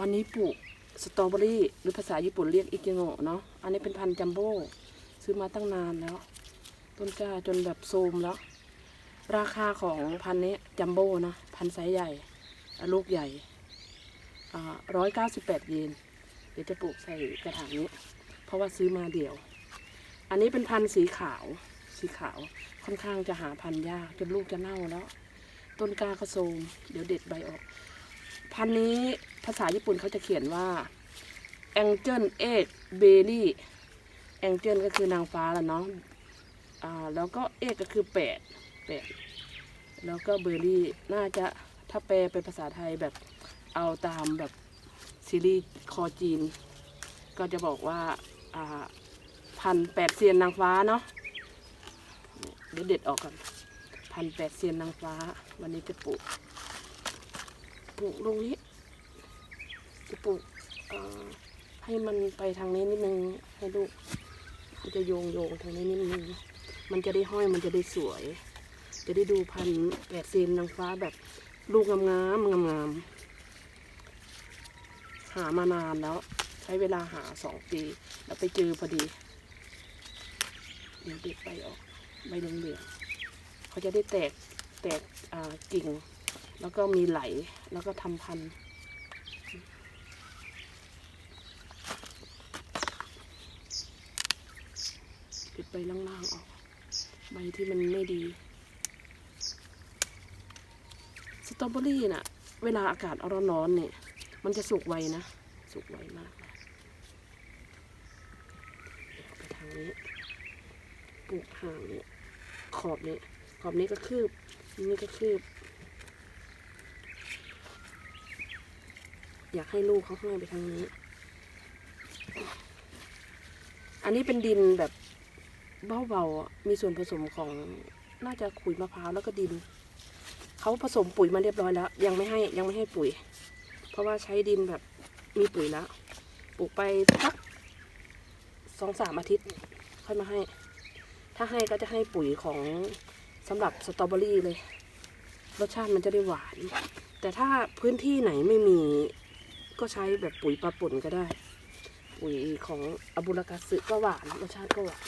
วันนี้ปลูกสตรอเบอรี่หรือภาษาญี่ปุ่นเรียกอิกิโงะเนาะ อันนี้เป็นพันธุ์จัมโบ้ซื้อมาตั้งนานแล้ว ต้นกล้าจนแบบโทรมแล้ว ราคาของพันธุ์นี้จัมโบ้นะพันธุ์ไซส์ใหญ่ ลูกใหญ่ร้อยเก้าสิบแปดเยน เดี๋ยวจะปลูกใส่กระถางนี้ เพราะว่าซื้อมาเดี่ยว อันนี้เป็นพันธุ์สีขาว สีขาวค่อนข้างจะหาพันธุ์ยากจนลูกจะเน่าแล้ว ต้นกล้าก็โทรมเดี๋ยวเด็ดใบออก พันธุ์นี้ ภาษาญี่ปุ่นเขาจะเขียนว่า Angel Egg Berry Angel ก็คือนางฟ้าละเนาะอ่าแล้วก็เอกก็คือแปดแปดแล้วก็เบอร์รี่น่าจะถ้าแปลเป็นภาษาไทยแบบเอาตามแบบซีรีส์คอจีน ก็จะบอกว่าอ่าพันแปดเซียนนางฟ้าเนาะเดี๋ยวเด็ดออกก่อนพันแปดเซียนนางฟ้า วันนี้จะปลูกปลูกตรงนี้ จะปลูกให้มันไปทางนี้นิดนึงให้ลูกมันจะโยงโยงทางนี้นิดนึงมันจะได้ห้อยมันจะได้สวย จะได้ดูพันแปดเซนนางฟ้าแบบลูกงามงามงามงามหามานานแล้ว ใช้เวลาหาสองปี แล้วไปเจอพอดีเดี๋ยวเด็ดใบออกใบเหลืองๆเขาจะได้แตกแตกกิ่ง แล้วก็มีไหลแล้วก็ทำพันธุ์ ใบล่างๆออก ใบที่มันไม่ดี สตรอเบอรี่น่ะ เวลาอากาศร้อนๆเนี่ย มันจะสุกไวนะ สุกไวมากไปทางนี้ ปลูกห่างนี่ยขอบนี้ ขอบนี้ก็คืบ นี่ก็คืบ อยากให้ลูกเขาห้อยไปทางนี้อันนี้เป็นดินแบบ เบาๆมีส่วนผสมของน่าจะขุยมะพร้าวแล้วก็ดินเขาผสมปุ๋ยมาเรียบร้อยแล้ว ยังไม่ให้ยังไม่ให้ปุ๋ย เพราะว่าใช้ดินแบบมีปุ๋ยแล้วปลูกไปสักสองสามอาทิตย์ ค่อยมาให้ ถ้าให้ก็จะให้ปุ๋ยของสำหรับสตรอเบอรี่เลยรสชาติมันจะได้หวาน แต่ถ้าพื้นที่ไหนไม่มีก็ใช้แบบปุ๋ยปลาป่นก็ได้ ปุ๋ยของอบุรากาสึก็หวานรสชาติก็หวาน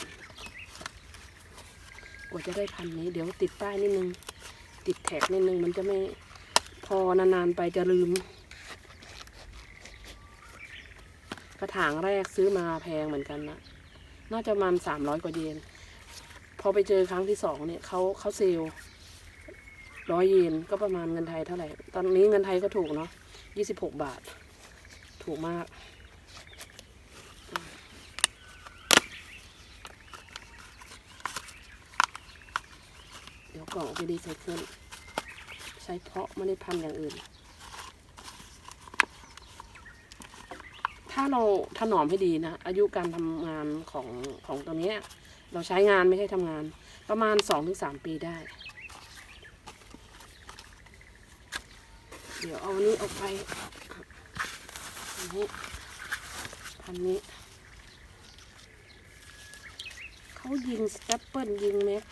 ว่าจะได้พันนี้ เดี๋ยวติดป้ายนิดนึง ติดแท็กนิดนึง มันจะไม่พอนานๆไปจะลืม กระถางแรกซื้อมาแพงเหมือนกันนะน่าจะประมาณสามร้อยกว่าเยน พอไปเจอครั้งที่สองเนี่ยเขาเขาเซลร้อยเยนก็ประมาณเงินไทยเท่าไหร่ ตอนนี้เงินไทยก็ถูกเนาะยี่สิบหกบาท ถูกมาก เดี๋ยว กล่องเอาไปดีไซเคิลใช้เพาะไม่ได้พันอย่างอื่น ถ้าเราถนอมให้ดีนะ อายุการทำงานของของตัวเนี้ยเราใช้งานไม่ใช่ทำงาน ประมาณสองถึงสามปีได้ เดี๋ยวเอาอันนี้ออกไปอันนี้พันนี้ เขายิงสเตปเปิลยิงแม็ก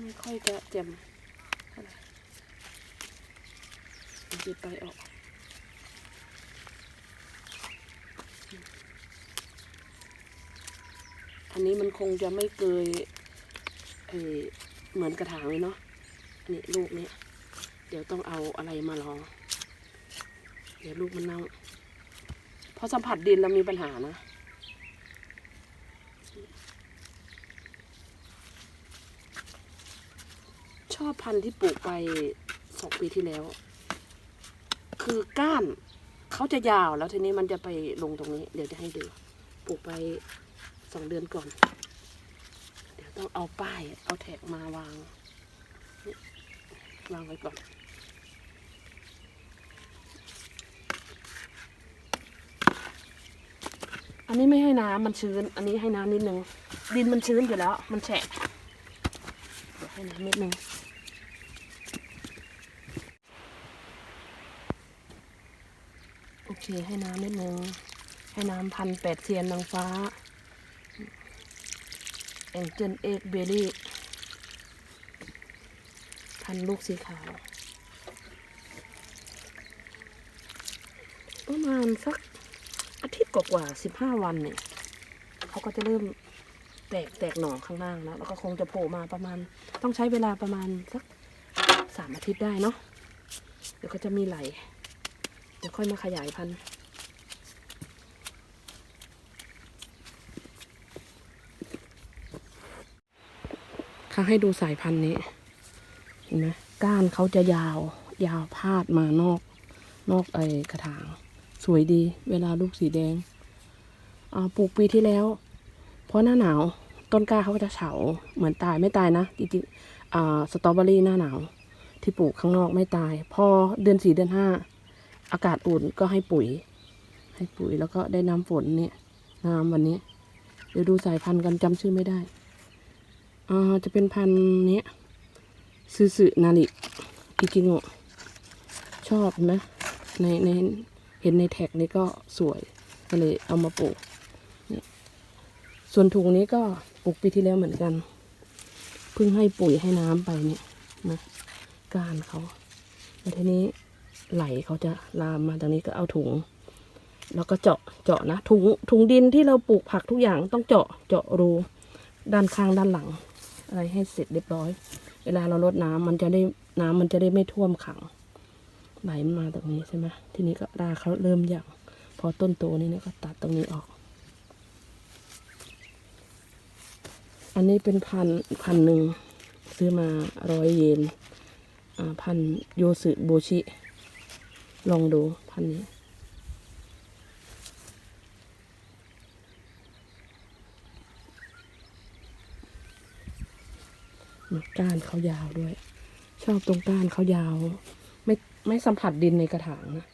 ไม่ค่อยจะแจ่มเท่าไหร่เอาไปออกอันนี้มันคงจะไม่เกยเออเหมือนกระถางเลยเนาะอันนี้ลูกนี้เดี๋ยวต้องเอาอะไรมาลอง เดี๋ยวลูกมันเน่าเพราะสัมผัสดินเรามีปัญหานะ ชอบพันธุ์ที่ปลูกไปสองปีที่แล้ว คือก้านเขาจะยาวแล้วทีนี้มันจะไปลงตรงนี้ เดี๋ยวจะให้ดูปลูกไปสองเดือนก่อน เดี๋ยวต้องเอาป้าย เอาแท็กมาวางวางไว้ก่อนอันนี้ไม่ให้น้ำมันชื้น อันนี้ให้น้ำนิดนึง ดินมันชื้นอยู่แล้ว มันแฉะให้น้ำนิดนึง โอ เคให้น้ำนิดนึง ให้น้ำพันแปดเทียนนางฟ้าแองเจิลเอ็กเบอรี่พันลูกสีขาว ประมาณสักอาทิตย์กว่าๆสิบห้าวันเนี่ยเขาก็จะเริ่มแตกแตกหน่อข้างล่างแล้วแล้วก็คงจะโผล่มาประมาณ ต้องใช้เวลาประมาณสักสามอาทิตย์ได้เนาะเดี๋ยวก็จะมีไหล ดี๋ยวค่อยมาขยายพันธุ์เขาให้ดูสายพันธุ์นี้ เห็นไหมก้านเขาจะยาว ยาวพาดมานอกนอกไอ้กระถาง สวยดี เวลาลูกสีแดงปลูกปีที่แล้ว เพราะหน้าหนาวต้นกล้าเขาก็จะเฉาเหมือนตายไม่ตายนะจริงๆสตรอเบอรี่หน้าหนาว ที่ปลูกข้างนอกไม่ตาย พอเดือนสี่เดือนห้า อากาศอุ่นก็ให้ปุ๋ย ให้ปุ๋ยแล้วก็ได้น้ำฝนเนี่ยงามวันนี้ เดี๋ยวดูสายพันธุ์กันจำชื่อไม่ได้อ่าจะเป็นพันธุ์เนี้ยซือสึนาริอิกิโงะชอบเห็นไหมในในเห็นในแท็กนี้ก็สวยก็เลยเอามาปลูก ส่วนถุงนี้ก็ปลูกปีที่แล้วเหมือนกัน เพิ่งให้ปุ๋ยให้น้ำไปเนี่ยนะกานเขาแล้วทีนี้ ไหลเขาจะลามมาตรงนี้ก็เอาถุง แล้วก็เจาะเจาะนะถุงถุงดินที่เราปลูกผักทุกอย่างต้องเจาะเจาะรูด้านข้างด้านหลัง อะไรให้เสร็จเรียบร้อย เวลาเราลดน้ำมันจะได้น้ำมันจะได้ไม่ท่วมขังไหลมันมาตรงนี้ใช่ไหมทีนี้ก็รากเขาเริ่มหย่างพอต้นโตนี่เนี่ยก็ตัดตรงนี้ออก อันนี้เป็นพันพันหนึ่งซื้อมาร้อยเยนอ่าพันโยสึโบชิ ลองดูพันนี้ก้านเขายาวด้วย ชอบตรงก้านเขายาว ไม่ไม่สัมผัสดินในกระถางนะ